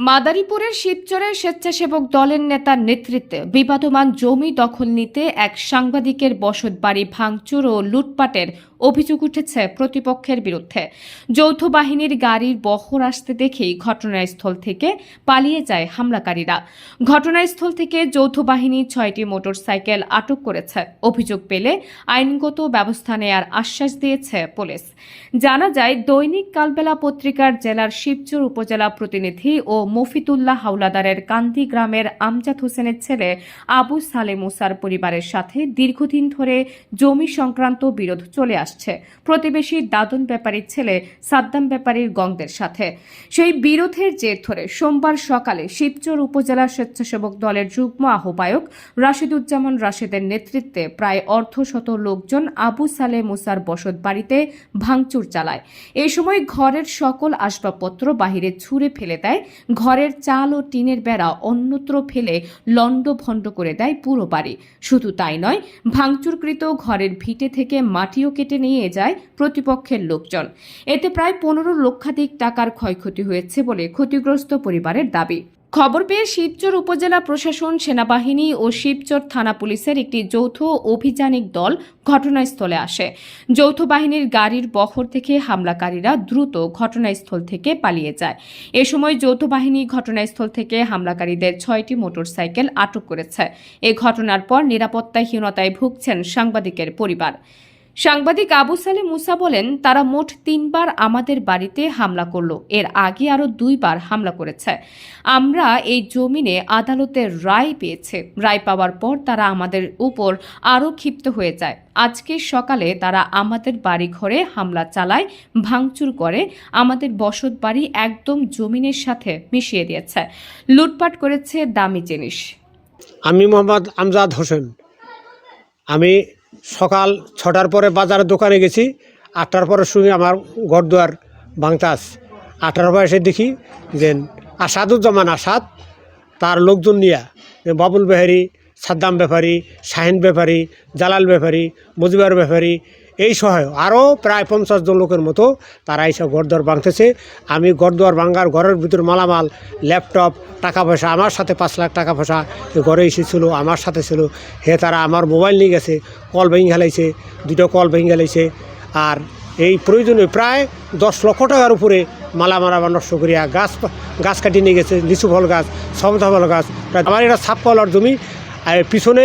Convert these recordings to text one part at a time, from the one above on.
মাদারীপুরের শিবচরের স্বেচ্ছাসেবক দলের নেতার নেতৃত্বে বিবাদমান জমি দখল নিতে এক সাংবাদিকের বসত বাড়ি ভাঙচুর ও লুটপাটের অভিযোগ উঠেছে প্রতিপক্ষের বিরুদ্ধে। যৌথ বাহিনীর গাড়ির বহর আসতে দেখেই ঘটনাস্থল থেকে পালিয়ে যায় হামলাকারীরা। ঘটনাস্থল থেকে যৌথ বাহিনী ছয়টি মোটরসাইকেল আটক করেছে। অভিযোগ পেলে আইনগত ব্যবস্থা নেয়ার আশ্বাস দিয়েছে পুলিশ। জানা যায়, দৈনিক কালবেলা পত্রিকার জেলার শিবচর উপজেলা প্রতিনিধি ও মফিতুল্লাহ হাওলাদারের কান্দি গ্রামের আমজাদ হোসেনের ছেলে আবু সালে মুসার পরিবারের সাথে দীর্ঘদিন ধরে জমি সংক্রান্ত বিরোধ চলে আসছে। প্রতিবেশী দাদন ব্যাপারীর ছেলে সাদ্দাম ব্যাপারীর গংদের সাথে। সেই বিরোধের জের ধরে সোমবার সকালে শিবচর উপজেলা স্বেচ্ছাসেবক দলের যুগ্ম আহ্বায়ক রাশিদুজ্জামান রাশেদের নেতৃত্বে প্রায় অর্ধশত লোকজন আবু সালে মুসার বসত বাড়িতে ভাঙচুর চালায়। এ সময় ঘরের সকল আসবাবপত্র বাহিরে ছুঁড়ে ফেলে দেয়। ঘরের চাল ও টিনের বেড়া অন্যত্র ফেলে লণ্ডভণ্ড করে দেয় পুরো বাড়ি। শুধু তাই নয়, ভাঙচুরকৃত ঘরের ভিটে থেকে মাটিও কেটে নিয়ে যায় প্রতিপক্ষের লোকজন। এতে প্রায় পনেরো লক্ষাধিক টাকার ক্ষয়ক্ষতি হয়েছে বলে ক্ষতিগ্রস্ত পরিবারের দাবি। খবর পেয়ে শিবচর উপজেলা প্রশাসন, সেনাবাহিনী ও শিবচর থানা পুলিশের একটি যৌথ অভিযানিক দল ঘটনাস্থলে আসে। যৌথ বাহিনীর গাড়ির বহর থেকে হামলাকারীরা দ্রুত ঘটনাস্থল থেকে পালিয়ে যায়। এ সময় যৌথ বাহিনী ঘটনাস্থল থেকে হামলাকারীদের ছয়টি মোটরসাইকেল আটক করেছে। এ ঘটনার পর নিরাপত্তাহীনতায় ভুগছেন সাংবাদিকের পরিবার। সাংবাদিক আবু সালে মুসা বলেন, তারা মোট তিনবার আমাদের বাড়িতে হামলা করল। এর আগে আরও দুইবার হামলা করেছে। আমরা এই জমিনে আদালতের রায় পেয়েছে। রায় পাওয়ার পর তারা আমাদের উপর আরও ক্ষিপ্ত হয়ে যায়। আজকে সকালে তারা আমাদের বাড়ি ঘরে হামলা চালায়, ভাঙচুর করে, আমাদের বসত বাড়ি একদম জমিনের সাথে মিশিয়ে দিয়েছে। লুটপাট করেছে দামি জিনিস। আমি মোহাম্মদ আমজাদ হোসেন। আমি সকাল ছটার পরে বাজারের দোকানে গেছি, আটটার পরে শুনি আমার ঘর দুয়ার বাংতাস আটটার পরে এসে দেখি যে আসাদুজ্জামান আসাদ, তার লোকজন নিয়া বাবুল বেহারি, সাদ্দাম ব্যাপারী শাহিন ব্যাপারী জালাল ব্যাপারী মুজিবার ব্যাপারী এই সহায় আরও প্রায় পঞ্চাশ জন লোকের মতো তারা এইসব ঘরদুয়ার ভাঙতেছে আমি ঘরদুয়ার ভাঙ্গার ঘরের ভিতর মালামাল, ল্যাপটপ টাকা পয়সা আমার সাথে পাঁচ লাখ টাকা পয়সা ঘরে এসেছিল, আমার সাথে ছিল। হে তারা, আমার মোবাইল নিয়ে গেছে, কল ভেঙে গেলাইছে দুটো কল ভেঙে গেলাইছে আর এই প্রয়োজনে প্রায় দশ লক্ষ টাকার উপরে মালা মারা নষ্ট করিয়া গাছ গাছ কাটিয়ে নিয়ে গেছে, লিচু ফল গাছ, সমতা ফল গাছ। আমার এটা সাপ কলার জমি। আর পিছনে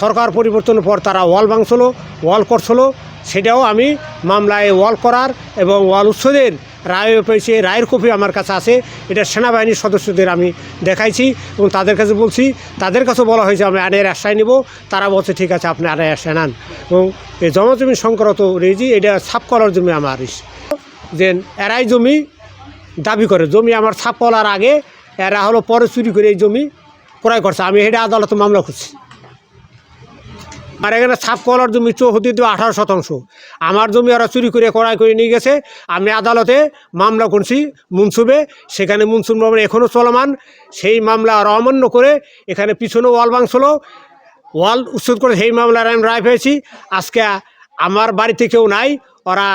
সরকার পরিবর্তনের পর তারা ওয়াল ভাঙছিল, ওয়াল করছিল। সেটাও আমি মামলায় ওয়াল করার এবং ওয়াল উচ্ছেদের রায় পেয়েছে, রায়ের কপি আমার কাছে আছে। এটা সেনাবাহিনীর সদস্যদের আমি দেখাইছি এবং তাদের কাছে বলছি, তাদের কাছে বলা হয়েছে আমি আনের আশ্রয় নেব। তারা বলছে, ঠিক আছে, আপনি আনের আশ্রয় নেন। এবং এই জমা জমি সংক্রান্ত রেজি, এটা সাপ করার জমি আমার যে এরাই জমি দাবি করে, জমি আমার ছাপ কলার আগে এরা হলো পরে চুরি করে এই জমি ক্রয় করছে। আমি এটা আদালতে মামলা করছি। আর এখানে ছাপ কলার জমি চৌহদি দেওয়া আঠারো শতাংশ। আমার জমি ওরা চুরি করে ক্রয় করে নিয়ে গেছে। আমি আদালতে মামলা করছি মুনসুবে। সেখানে মুনসুব মামলা এখনও চলমান। সেই মামলা ওরা অমান্য করে এখানে পিছনে ওয়াল ভাঙছিল। ওয়াল উচ্ছেদ করে সেই মামলার আমি রায় পেয়েছি। আজকে আমার বাড়িতে কেউ নাই। ওরা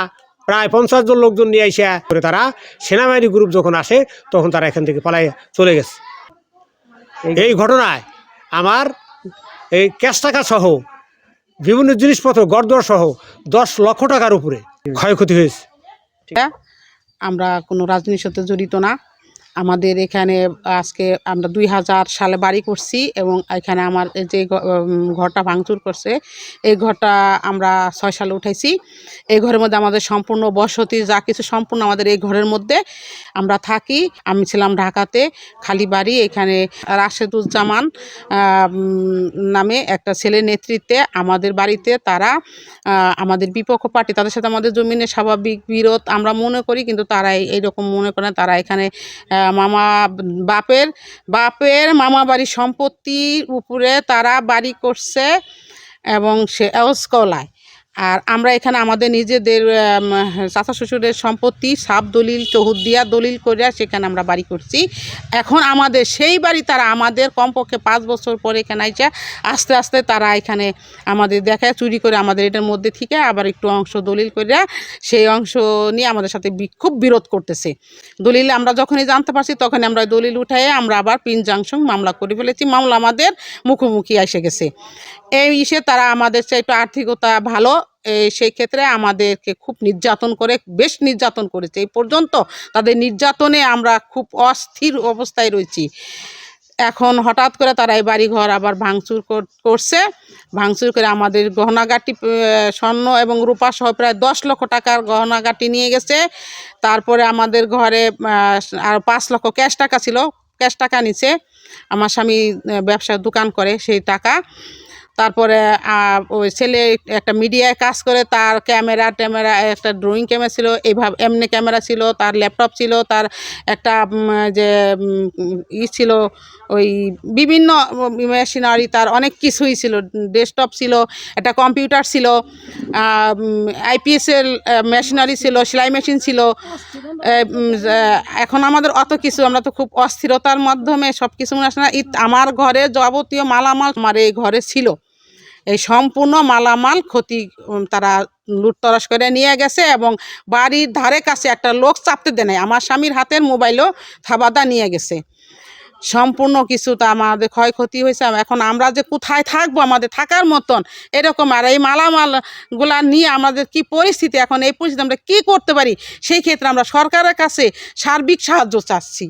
প্রায় পঞ্চাশ জন লোকজন নিয়ে এসে করে তারা সেনাবাহিনী গ্রুপ যখন আসে, তখন তারা এখান থেকে পালাই চলে গেছে। এই ঘটনায় আমার এই ক্যাশ টাকা সহ বিভিন্ন জিনিসপত্র গড়দর সহ দশ লক্ষ টাকার উপরে ক্ষয়ক্ষতি হয়েছে। আমরা কোনো রাজনীতির সাথে জড়িত না। আমাদের এখানে আজকে আমরা দুই হাজার সালে বাড়ি করছি এবং এখানে আমার যে ঘরটা ভাঙচুর করছে, এই ঘরটা আমরা ছয় সালে উঠাইছি এই ঘরের মধ্যে আমাদের সম্পূর্ণ বসতি, যা কিছু সম্পূর্ণ আমাদের এই ঘরের মধ্যে আমরা থাকি আমি ছিলাম ঢাকাতে, খালি বাড়ি, এখানে রাশেদুজ্জামান নামে একটা ছেলের নেতৃত্বে আমাদের বাড়িতে তারা আমাদের বিপক্ষ পার্টি, তাদের সাথে আমাদের জমিনের স্বাভাবিক বিরোধ আমরা মনে করি, কিন্তু তারা এই- এইরকম মনে করে না। তারা এখানে মামা বাপের বাপের মামা বাড়ির সম্পত্তির উপরে তারা বাড়ি করছে এবং সে এওসকলায় আর আমরা এখানে আমাদের নিজেদের চাচা শ্বশুরের সম্পত্তি সাব দলিল, চৌহদ্দিয়া দলিল করিয়া সেখানে আমরা বাড়ি করছি। এখন আমাদের সেই বাড়ি তারা আমাদের কমপক্ষে পাঁচ বছর পরে এখানে আইসা আস্তে আস্তে তারা এখানে আমাদের দেখায়, চুরি করে আমাদের এটার মধ্যে থেকে আবার একটু অংশ দলিল করিয়া সেই অংশ নিয়ে আমাদের সাথে খুব বিরোধ করতেছে। দলিল আমরা যখনই জানতে পারছি তখন আমরা দলিল উঠায়ে আমরা আবার পিন জাংশন মামলা করে ফেলেছি। মামলা আমাদের মুখোমুখি এসে গেছে। এই ইসে তারা আমাদের একটু আর্থিকতা ভালো সেই ক্ষেত্রে আমাদেরকে খুব নির্যাতন করে, বেশ নির্যাতন করেছে। এই পর্যন্ত তাদের নির্যাতনে আমরা খুব অস্থির অবস্থায় রয়েছি। এখন হঠাৎ করে তারা এই বাড়িঘর আবার ভাঙচুর করছে। ভাঙচুর করে আমাদের গহনাগাটি স্বর্ণ এবং রূপা সহ প্রায় দশ লক্ষ টাকার গহনাগাটি নিয়ে গেছে। তারপরে আমাদের ঘরে আর পাঁচ লক্ষ ক্যাশ টাকা ছিল। ক্যাশ টাকা নিছে। আমার স্বামী ব্যবসার দোকান করে সেই টাকা। তারপরে ওই ছেলে একটা মিডিয়ায় কাজ করে, তার ক্যামেরা, ট্যামেরা, একটা ড্রয়িং ক্যামেরা ছিল এইভাবে এমনি ক্যামেরা ছিল, তার ল্যাপটপ ছিল, তার একটা যে ই ছিল, ওই বিভিন্ন মেশিনারি তার অনেক কিছুই ছিল ডেস্কটপ ছিল, একটা কম্পিউটার ছিল আইপিএসের মেশিনারি ছিল, সেলাই মেশিন ছিল এখন আমাদের অত কিছু, আমরা তো খুব অস্থিরতার মাধ্যমে সব কিছু মনে আসে না আমার ঘরে যাবতীয় মালামাল আমার এই ঘরে ছিল। এই সম্পূর্ণ মালামাল ক্ষতি তারা লুটতরাস করে নিয়ে গেছে এবং বাড়ির ধারে কাছে একটা লোক চাপতে দেয় নাই। আমার স্বামীর হাতের মোবাইলও থাবাদা নিয়ে গেছে। সম্পূর্ণ কিছু তা আমাদের ক্ষয়ক্ষতি হয়েছে। এখন আমরা যে কোথায় থাকব, আমাদের থাকার মতন এরকম। আর এই মালামালগুলা নিয়ে আমাদের কি পরিস্থিতি? এখন এই পরিস্থিতি আমরা কী করতে পারি? সেই ক্ষেত্রে আমরা সরকারের কাছে সার্বিক সাহায্য চাচ্ছি।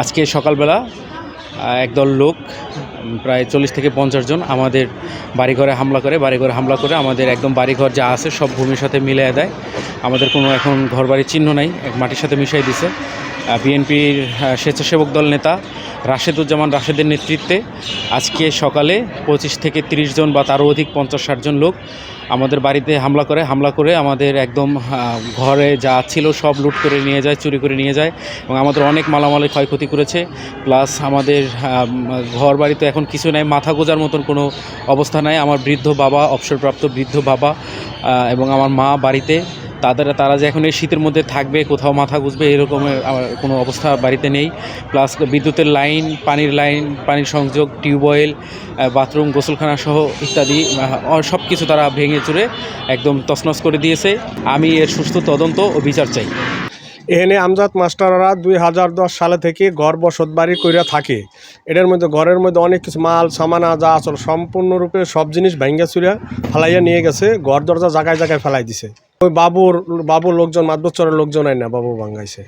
আজকে সকালবেলা একদল লোক প্রায় চল্লিশ থেকে পঞ্চাশ জন আমাদের বাড়িঘরে হামলা করে, বাড়িঘরে হামলা করে আমাদের একদম বাড়িঘর যা আছে সব ভূমির সাথে মিলিয়ে দেয়। আমাদের কোনো এখন ঘরবাড়ির চিহ্ন নাই, এক মাটির সাথে মিশাই দিছে। বিএনপির স্বেচ্ছাসেবক দল নেতা রাশেদুজ্জামান রাশেদের নেতৃত্বে আজকে সকালে পঁচিশ থেকে তিরিশ জন বা তারও অধিক পঞ্চাশ ষাট জন লোক আমাদের বাড়িতে হামলা করে হামলা করে আমাদের একদম ঘরে যা ছিল সব লুট করে নিয়ে যায়, চুরি করে নিয়ে যায় এবং আমাদের অনেক মালামালের ক্ষয়ক্ষতি করেছে। প্লাস আমাদের ঘর বাড়িতে এখন কিছু নাই, মাথা গোজার মতন কোনো অবস্থা নাই। আমার বৃদ্ধ বাবা, অবসরপ্রাপ্ত বৃদ্ধ বাবা এবং আমার মা বাড়িতে তাদের তারা যে এখন এই শীতের মধ্যে থাকবে, কোথাও মাথা গুজবে এরকমের কোনো অবস্থা বাড়িতে নেই। প্লাস বিদ্যুতের লাইন পানির লাইন পানির সংযোগ টিউবওয়েল বাথরুম গোসলখানা সহ ইত্যাদি সব কিছু তারা ভেঙে চুরে একদম তছনছ করে দিয়েছে। আমি এর সুস্থ তদন্ত ও বিচার চাই। এখানে আমজাদ মাস্টাররা দুই হাজার দশ সালে থেকে ঘর বসত বাড়ি কইরা থাকে। এটার মধ্যে, ঘরের মধ্যে অনেক কিছু মাল, সামানা যা আসল সম্পূর্ণরূপে সব জিনিস ভাঙ্গা চুরিয়া ফেলাইয়া নিয়ে গেছে, ঘর দরজা জায়গায় জায়গায় ফেলাই দিছে। ওই বাবুর বাবুর লোকজন মাতবচরের লোকজন আই না বাবু ভাঙ্গাইছে।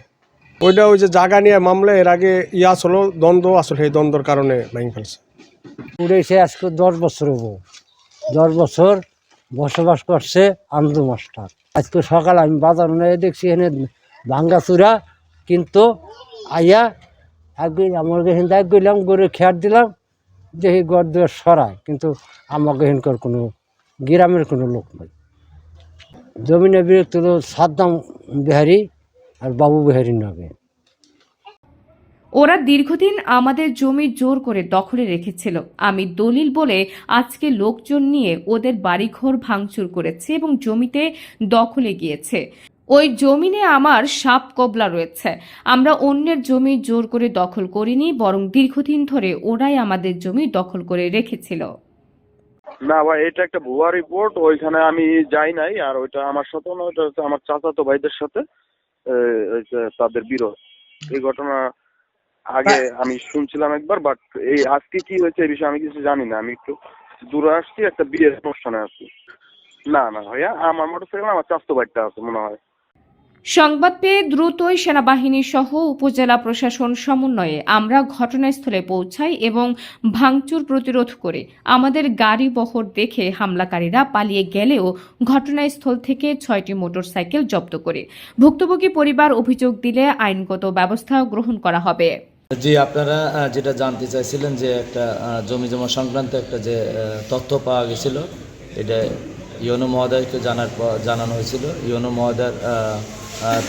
ওইটা ওই যে জায়গা নিয়ে মামলা, এর আগে ইয়া আসলো, দ্বন্দ্ব আসলে, সেই দ্বন্দ্বর কারণে ভাঙি ফেলছে। উড়েছে আজকে দশ বছর হব। দশ বছর বসবাস করছে আন্দু মাস্টার। আজকে সকাল আমি বাজার নিয়ে দেখছি এখানে ভাঙ্গা চূড়া, কিন্তু আইয়া আগে আমার এখান এক গেলাম গরু খেয়ার দিলাম, দেখি গড় দুয়ার সরায়, কিন্তু আমাকে এখানকার কোনো, গ্রামের কোনো লোক নেই। জমিনে বিরক্ত সাদ্দাম বিহারি আর বাবু বিহারি নামে। ওরা দীর্ঘদিন আমাদের জমি জোর করে দখলে রেখেছিল। আমি দলিল বলে আজকে লোকজন নিয়ে ওদের বাড়িঘর ভাঙচুর করেছে এবং জমিতে দখলে গিয়েছে। ওই জমিনে আমার সাপ কবলা রয়েছে। আমরা অন্যের জমি জোর করে দখল করিনি, বরং দীর্ঘদিন ধরে ওরাই আমাদের জমি দখল করে রেখেছিল। না ভাই এটা একটা ভুয়া রিপোর্ট ওইখানে আমি যাই নাই আর ওইটা আমার সাথে না ওইটা হচ্ছে আমার চাচাতো ভাইদের সাথে ওই তাদের বিরোধ। এই ঘটনা আগে আমি শুনছিলাম একবার বাট এই আজকে কি হয়েছে এই বিষয়ে আমি কিছু জানি না। আমি একটু দূরে আসছি একটা বিয়ের অনুষ্ঠানে আছি। না না ভাইয়া আমার মোটরসাইকেল আমার চাচাতো ভাইটা আছে মনে হয়। সংবাদ পেয়ে দ্রুতই সেনাবাহিনী সহ উপজেলা প্রশাসন সমন্বয়ে আমরা ঘটনাস্থলে পৌঁছাই এবং ভাঙচুর প্রতিরোধ করে। আমাদের গাড়ি বহর দেখে হামলাকারীরা পালিয়ে গেলেও ঘটনাস্থল থেকে ছয়টি মোটরসাইকেল জব্দ করে। ভুক্তভোগী পরিবার অভিযোগ দিলে আইনগত ব্যবস্থা গ্রহণ করা হবে। জি আপনারা যেটা জানতে চাইছিলেন যে একটা জমি জমা সংক্রান্ত একটা যে তথ্য পাওয়া গেছিল এটা ইয়নো মহোদয়কে জানার জানানো হয়েছিল। ইয়নো মহোদয় আহ, আহ,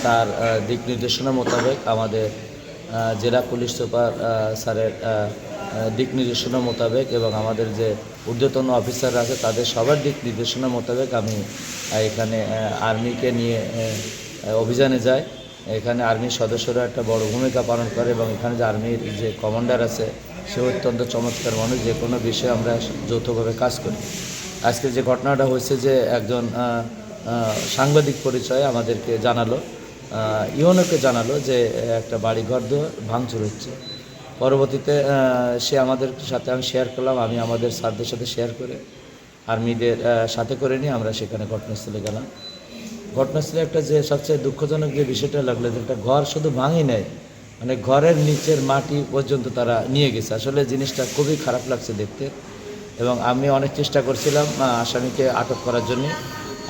তার দিক নির্দেশনা মোতাবেক আমাদের জেলা পুলিশ সুপার স্যারের দিক নির্দেশনা মোতাবেক এবং আমাদের যে ঊর্ধ্বতন অফিসার আছে তাদের সবার দিক নির্দেশনা মোতাবেক আমি এখানে আর্মিকে নিয়ে অভিযানে যাই। এখানে আর্মির সদস্যরা একটা বড় ভূমিকা পালন করে এবং এখানে যে আর্মির যে কমান্ডার আছে, সে অত্যন্ত চমৎকার মানুষ। যে কোনো বিষয়ে আমরা যৌথভাবে কাজ করি। আজকে যে ঘটনাটা হয়েছে যে একজন সাংবাদিক পরিচয় আমাদেরকে জানালো ইউনোকে জানালো যে একটা বাড়ি ঘর ভাঙচুর হচ্ছে। পরবর্তীতে সে আমাদের সাথে আমি শেয়ার করলাম, আমি আমাদের স্যারদের সাথে শেয়ার করে, আর্মিদের সাথে করে নিয়ে আমরা সেখানে ঘটনাস্থলে গেলাম। ঘটনাস্থলে একটা যে সবচেয়ে দুঃখজনক যে বিষয়টা লাগল, যে একটা ঘর শুধু ভাঙি নেয় মানে ঘরের নিচের মাটি পর্যন্ত তারা নিয়ে গেছে। আসলে জিনিসটা খুবই খারাপ লাগছে দেখতে। এবং আমি অনেক চেষ্টা করছিলাম আসামিকে আটক করার জন্য।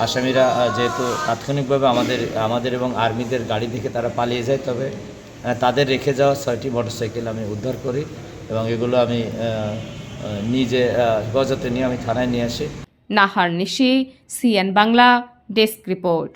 আসামিরা যেহেতু তাৎক্ষণিকভাবে আমাদের আমাদের এবং আর্মিদের গাড়ি থেকে তারা পালিয়ে যায়, তবে তাদের রেখে যাওয়া ছয়টি মোটরসাইকেল আমি উদ্ধার করি এবং এগুলো আমি নিজে হেফাজতে নিয়ে আমি থানায় নিয়ে আসি। Nahar Nishi, CN Bangla, desk report.